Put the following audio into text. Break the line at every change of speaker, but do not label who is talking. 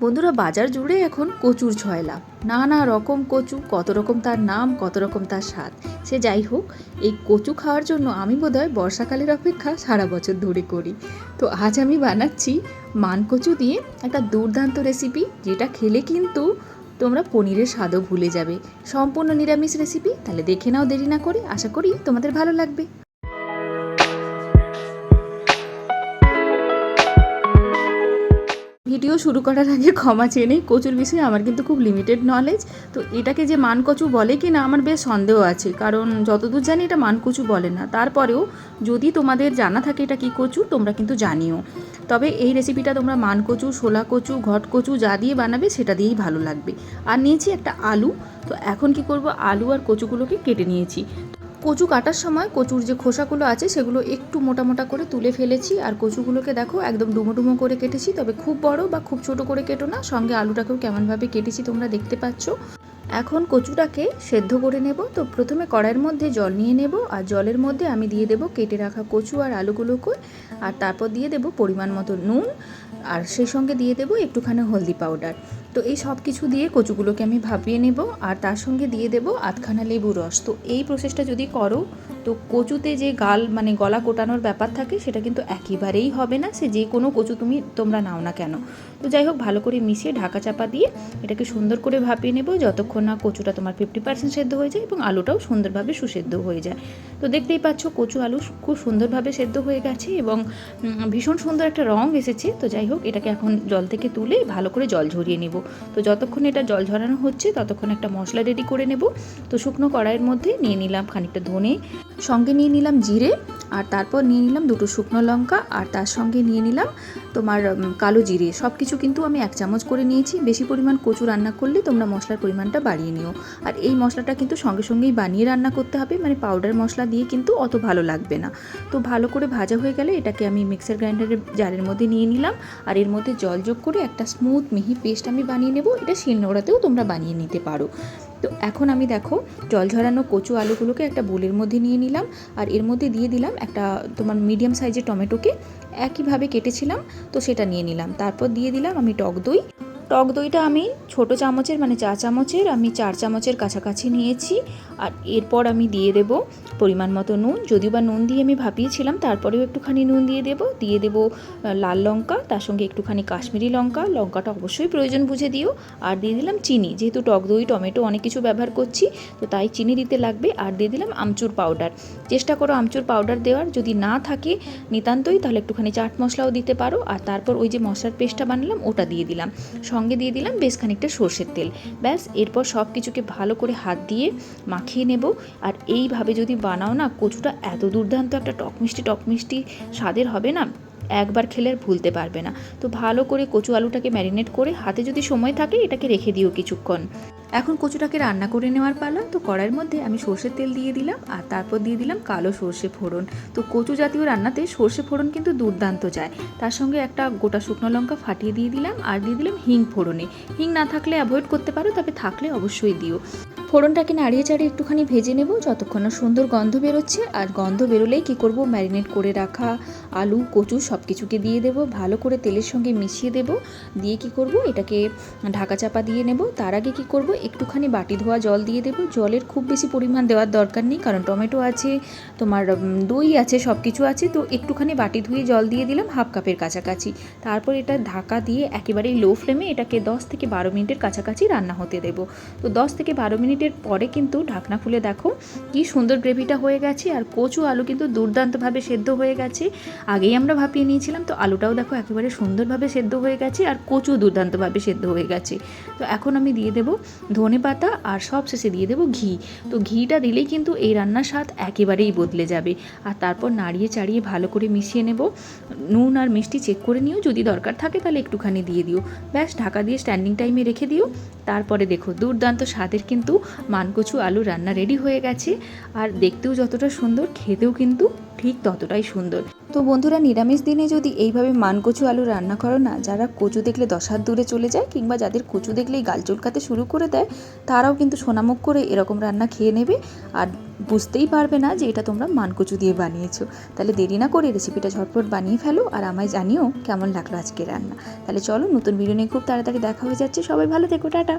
বন্ধুরা বাজার জুড়ে এখন কচুর ছয়লা। নানা রকম কচু, কত রকম তার নাম, কত রকম তার স্বাদ। সে যাই হোক, এই কচু খাওয়ার জন্য আমি বোধহয় বর্ষাকালের অপেক্ষা সারা বছর ধরে করি। তো আজ আমি বানাচ্ছি মান কচু দিয়ে একটা দুর্দান্ত রেসিপি যেটা খেলে কিন্তু তোমরা পনিরের স্বাদও ভুলে যাবে। সম্পূর্ণ নিরামিষ রেসিপি তাহলে দেখে নাও দেরি না করে। আশা করি তোমাদের ভালো লাগবে। ভিডিও শুরু করার আগে ক্ষমা চেয়ে নেই। কচুর বিষয়ে আমার কিন্তু খুব লিমিটেড নলেজ তো এটাকে যে মান কচু বলে কি না আমার বেশ সন্দেহ আছে। কারণ যতদূর জানি এটা মান কচু বলে না। তারপরেও যদি তোমাদের জানা থাকে এটা কি কচু, তোমরা কিন্তু জানিও। তবে এই রেসিপিটা তোমরা মান কচু শোলা কচু, ঘট কচু যা দিয়ে বানাবে সেটা দিয়েই ভালো লাগবে। আর নিয়েছি একটা আলু। তো এখন কি করব? আলু আর কচুগুলোকে কেটে নিয়েছি। কচু কাটার সময় কচুর যে খোসাগুলো আছে সেগুলো একটু মোটা মোটা করে তুলে ফেলেছি। আর কচুগুলোকে দেখো একদম ডুমো ডুমো করে কেটেছি। তবে খুব বড় বা খুব ছোট করে কেটো না, সঙ্গে আলুটাকেও কেমনভাবে কেটেছি তোমরা দেখতে পাচ্ছ। এখন কচুটাকে সেদ্ধ করে নেব। তো প্রথমে কড়াইয়ের মধ্যে জল নিয়ে নেব। আর জলের মধ্যে আমি দিয়ে দেব কেটে রাখা কচু আর আলুগুলোকে। আর তারপর দিয়ে দেব পরিমাণ মতো নুন। আর সেই সঙ্গে দিয়ে দেব একটুখানি হলদি পাউডার। তো এই সব কিছু দিয়ে কচুগুলোকে আমি ভাপিয়ে নেব আর তার সঙ্গে দিয়ে দেব আধখানা লেবু রস। তো এই প্রসেসটা যদি করো তো কচুতে যে গাল মানে গলা কোটানোর ব্যাপার থাকে, সেটা কিন্তু একেবারেই হবে না। সে যে কোনো কচু তুমি, তোমরা নাও না কেন? তো যাই হোক, ভালো করে মিশিয়ে ঢাকা চাপা দিয়ে এটাকে সুন্দর করে ভাপিয়ে নেব। যতক্ষণ না কচুটা তোমার ফিফটি পার্সেন্ট সেদ্ধ হয়ে যায় এবং আলুটাও সুন্দরভাবে সুসেদ্ধ হয়ে যায়। তো দেখতেই পাচ্ছ, কচু আলু খুব সুন্দরভাবে সেদ্ধ হয়ে গেছে এবং ভীষণ সুন্দর একটা রং এসেছে। তো যাই হোক, এটাকে এখন জল থেকে তুলে ভালো করে জল ঝরিয়ে নেব। তো যতক্ষণ এটা জল ঝরানো হচ্ছে, ততক্ষণ একটা মশলা রেডি করে নেব। তো শুকনো কড়াইয়ের মধ্যে নিয়ে নিলাম খানিকটা ধনে। সঙ্গে নিয়ে নিলাম জিরে, আর তারপর নিয়ে নিলাম দুটো শুকনো লঙ্কা, আর তার সঙ্গে নিয়ে নিলাম তোমার কালো জিরে। সব কিছু কিন্তু আমি এক চামচ করে নিয়েছি। বেশি পরিমাণ কচু রান্না করলে তোমরা মশলার পরিমাণটা বাড়িয়ে নিও। আর এই মশলাটা কিন্তু সঙ্গে সঙ্গেই বানিয়ে রান্না করতে হবে। মানে পাউডার মশলা দিয়ে কিন্তু অত ভালো লাগবে না। তো ভালো করে ভাজা হয়ে গেলে এটাকে আমি মিক্সার গ্রাইন্ডারের জারের মধ্যে নিয়ে নিলাম। আর এর মধ্যে জল যোগ করে একটা স্মুথ মিহি পেস্ট আমি বানিয়ে নেব। এটা শিলনোড়াতেও তোমরা বানিয়ে নিতে পারো। তো এখন আমি দেখো জল ঝরানো কচু আলুগুলোকে একটা বোলের মধ্যে নিয়ে নিলাম আর এর মধ্যে দিয়ে দিলাম একটা তোমার মিডিয়াম সাইজের টমেটোকে একইভাবে কেটেছিলাম, তো সেটা নিয়ে নিলাম। তারপর দিয়ে দিলাম আমি টক দই। টক দইটা আমি ছোট চামচের মানে চা চামচের, আমি চার চামচের কাছাকাছি নিয়েছি। আর এরপর আমি দিয়ে দেব পরিমাণ মতো নুন, যদিও বা নুন দিয়ে আমি ভাপিয়েছিলাম, তারপরেও একটুখানি নুন দিয়ে দেব। দিয়ে দেব লাল লঙ্কা, তার সঙ্গে একটুখানি কাশ্মীরি লঙ্কা। লঙ্কাটা অবশ্যই প্রয়োজন, বুঝে দিও। আর দিয়ে দিলাম চিনি, যেহেতু টক দই, টমেটো অনেক কিছু ব্যবহার করছি, তো তাই চিনি দিতে লাগবে। আর দিয়ে দিলাম আমচুর পাউডার। চেষ্টা করো আমচুর পাউডার দেওয়ার। যদি না থাকে নিতান্তই, তাহলে একটুখানি চাট মশলাও দিতে পারো। আর তারপর ওই যে মশলার পেস্টটা বানালাম, ওটা দিয়ে দিলাম। সঙ্গে দিয়ে দিলাম বেশ খানিকটা সর্ষের তেল। ব্যাস, এরপর সব কিছুকে ভালো করে হাত দিয়ে মাখিয়ে নেব। আর এইভাবে যদি বানাও না, কচুটা এত দুর্দান্ত একটা টক মিষ্টি টক মিষ্টি স্বাদের হবে না, একবার খেলে আর ভুলতে পারবে না। তো ভালো করে কচু আলুটাকে ম্যারিনেট করে হাতে যদি সময় থাকে এটাকে রেখে দিও কিছুক্ষণ। এখন কচুটাকে রান্না করে নেওয়ার পালা, তো কড়াইয়ের মধ্যে আমি সর্ষের তেল দিয়ে দিলাম আর তারপর দিয়ে দিলাম কালো সর্ষে ফোড়ন। তো কচু জাতীয় রান্নাতে সর্ষে ফোড়ন কিন্তু দুর্দান্ত যায়। তার সঙ্গে একটা গোটা শুকনো লঙ্কা ফাটিয়ে দিয়ে দিলাম আর দিয়ে দিলাম হিং ফোড়নে। হিং না থাকলে অ্যাভয়েড করতে পারো, তবে থাকলে অবশ্যই দিও। ফোড়নটাকে নাড়িয়ে চাড়িয়ে একটুখানি ভেজে নেব যতক্ষণ না সুন্দর গন্ধ বেরোচ্ছে। আর গন্ধ বেরোলেই কী করব? ম্যারিনেট করে রাখা আলু, কচু সব কিছুকে দিয়ে দেব। ভালো করে তেলের সঙ্গে মিশিয়ে দেব। দিয়ে কি করব? এটাকে ঢাকা চাপা দিয়ে নেব। তার আগে কি করব? একটুখানি বাটি ধোয়া জল দিয়ে দেব। জলের খুব বেশি পরিমাণ দেওয়ার দরকার নেই, কারণ টমেটো আছে, তোমার দই আছে সব কিছু আছে। তো একটুখানি বাটি ধুয়ে জল দিয়ে দিলাম হাফ কাপের কাছাকাছি। তারপর এটা ঢাকা দিয়ে একেবারেই লো ফ্লেমে এটাকে দশ থেকে বারো মিনিটের কাছাকাছি রান্না হতে দেব। তো দশ থেকে বারো মিনিটের পরে কিন্তু ঢাকনা খুলে দেখো কি সুন্দর গ্রেভিটা হয়ে গেছে। আর কচু আলু কিন্তু দুর্দান্তভাবে সেদ্ধ হয়ে গেছে। আগেই আমরা ভাপিয়ে নিয়েছিলাম, তো আলুটাও দেখো একেবারে সুন্দরভাবে সেদ্ধ হয়ে গেছে। আর কচু দুর্দান্তভাবে সেদ্ধ হয়ে গেছে। তো এখন আমি দিয়ে দেবো ধনে পাতা আর সব শেষে দিয়ে দেবো ঘি। তো ঘিটা দিলেই কিন্তু এই রান্নার স্বাদ একেবারেই বদলে যাবে। আর তারপর নাড়িয়ে চাড়িয়ে ভালো করে মিশিয়ে নেব। নুন আর মিষ্টি চেক করে নিও, যদি দরকার থাকে তাহলে একটুখানি দিয়ে দিও। ব্যাস, ঢাকা দিয়ে স্ট্যান্ডিং টাইমে রেখে দিও। তারপরে দেখো, দুর্দান্ত স্বাদের কিন্তু মানকচু আলু রান্না রেডি হয়ে গেছে। আর দেখতেও যতটা সুন্দর, খেতেও কিন্তু ঠিক ততটাই সুন্দর। তো বন্ধুরা, নিরামিষ দিনে যদি এইভাবে মান কচু আলু রান্না করো না, যারা কচু দেখলে দশ হাত দূরে চলে যায় কিংবা যাদের কচু দেখলেই গাল চুলকাতে শুরু করে দেয়, তারাও কিন্তু সোনামুখ করে এরকম রান্না খেয়ে নেবে আর বুঝতেই পারবে না যে এটা তোমরা মানকচু দিয়ে বানিয়েছো। তাহলে দেরি না করে রেসিপিটা ঝটপট বানিয়ে ফেলো আর আমায় জানিও কেমন লাগল আজকে রান্না। তাহলে চলো নতুন ভিডিও নিয়ে খুব তাড়াতাড়ি দেখা হয়ে যাচ্ছে। সবাই ভালো থেকো, টাটা।